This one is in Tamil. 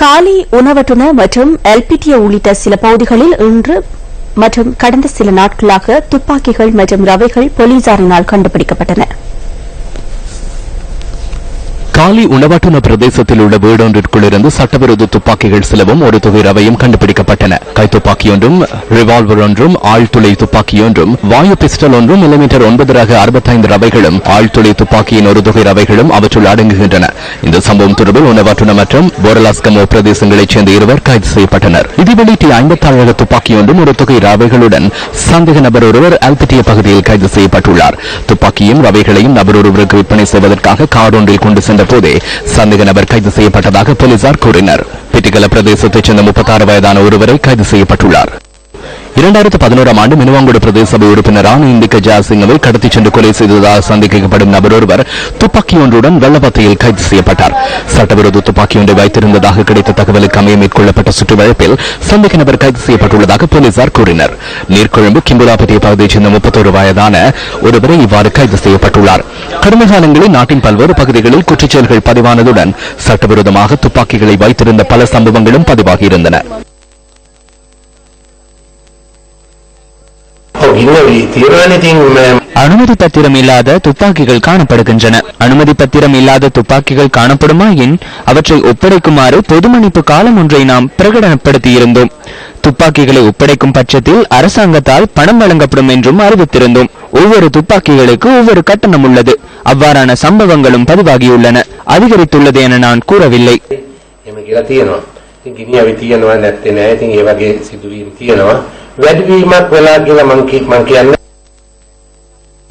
காலி உணவட்டுன மற்றும் எல்பிடிஏ உள்ளிட்ட சில பகுதிகளில் இன்று மற்றும் கடந்த சில நாட்களாக துப்பாக்கிகள் மற்றும் ரவைகள் போலீசாரினால் கண்டுபிடிக்கப்பட்டன. மாலி உணவட்டுன பிரதேசத்தில் உள்ள வீடொன்றிற்குள்ளிருந்து சட்டவிரோத துப்பாக்கிகள் சிலவும் ஒரு தொகை ரவையும் கண்டுபிடிக்கப்பட்டன. கைத்துப்பாக்கி ஒன்றும் ரிவால்வர் ஒன்றும் ஆழ்துளை துப்பாக்கி ஒன்றும் வாயு பிஸ்டல் ஒன்றும் மில்லிமீட்டர் ஒன்பது ரக அறுபத்தைந்து ரவைகளும் ஆழ்துளை துப்பாக்கியின் ஒரு தொகை ரவைகளும் அவற்றுள் அடங்குகின்றன. இந்த சம்பவம் தொடர்பில் உணவட்டுன மற்றும் போரலாஸ்கமோ பிரதேசங்களைச் சேர்ந்த இருவர் கைது செய்யப்பட்டனர். இதுவெளிட்டு ஐம்பத்தாறு ரக துப்பாக்கி ஒன்றும் ஒரு தொகை ரவைகளுடன் சந்தேக நபர் ஒருவர் அல்பிட்டிய பகுதியில் கைது செய்யப்பட்டுள்ளார். துப்பாக்கியும் ரவைகளையும் நபர் ஒருவருக்கு விற்பனை செய்வதற்காக கார் ஒன்றில் கொண்டு சென்ற போதே சந்தேக நபர் கைது செய்யப்பட்டதாக போலீசார் கூறினர். பிட்டிகல பிரதேசத்தைச் சேர்ந்த முப்பத்தாறு வயதான ஒருவரை கைது செய்யப்பட்டுள்ளார். இரண்டாயிரத்து பதினோராம் ஆண்டு மினுவாங்குடு பிரதேச சபை உறுப்பினரான இந்திக்க ஜாசிங்கவை கடத்திச் சென்று கொலை செய்ததாக சந்தேகிக்கப்படும் நபர் ஒருவர் துப்பாக்கி ஒன்றுடன் வெள்ளப்பத்தையில் கைது செய்யப்பட்டார். சட்டவிரோத துப்பாக்கி ஒன்றை வைத்திருந்ததாக கிடைத்த தகவலுக்கு அமைய மேற்கொள்ளப்பட்ட சுற்றுவழப்பில் சந்தேக நபர் கைது செய்யப்பட்டுள்ளதாக போலீசார் கூறினர். நீர்கொழும்பு கிம்புலாப்பட்டிய பகுதியைச் சேர்ந்த முப்பத்தோரு வயதான ஒருவரை இவ்வாறு கைது செய்யப்பட்டுள்ளார். கடந்த காலங்களில் நாட்டின் பல்வேறு பகுதிகளில் குற்றச்செயல்கள் பதிவானதுடன் சட்டவிரோதமாக துப்பாக்கிகளை வைத்திருந்த பல சம்பவங்களும் பதிவாகியிருந்தன அனுமதி பத்திரம் இல்லாத துப்பாக்கிகள் காணப்படுகின்றன. அனுமதி பத்திரம் இல்லாத துப்பாக்கிகள் காணப்படுமா அவற்றை ஒப்படைக்குமாறு பொதுமன்னிப்பு காலம் ஒன்றை நாம் பிரகடனப்படுத்தியிருந்தோம். துப்பாக்கிகளை ஒப்படைக்கும் பட்சத்தில் அரசாங்கத்தால் பணம் வழங்கப்படும் என்றும் அறிவித்திருந்தோம். ஒவ்வொரு துப்பாக்கிகளுக்கு ஒவ்வொரு கட்டணம் உள்ளது. அவ்வாறான சம்பவங்களும் பதிவாகியுள்ளன. அதிகரித்துள்ளது என நான் கூறவில்லை. ඉතින් ගිනි අවි තියෙනවා නැත්තේ නෑ. ඉතින් ඒ වගේ සිදුවීම් තියෙනවා. වැඩිවීමක් වෙලා කියලා මං කි- මං කියන්නේ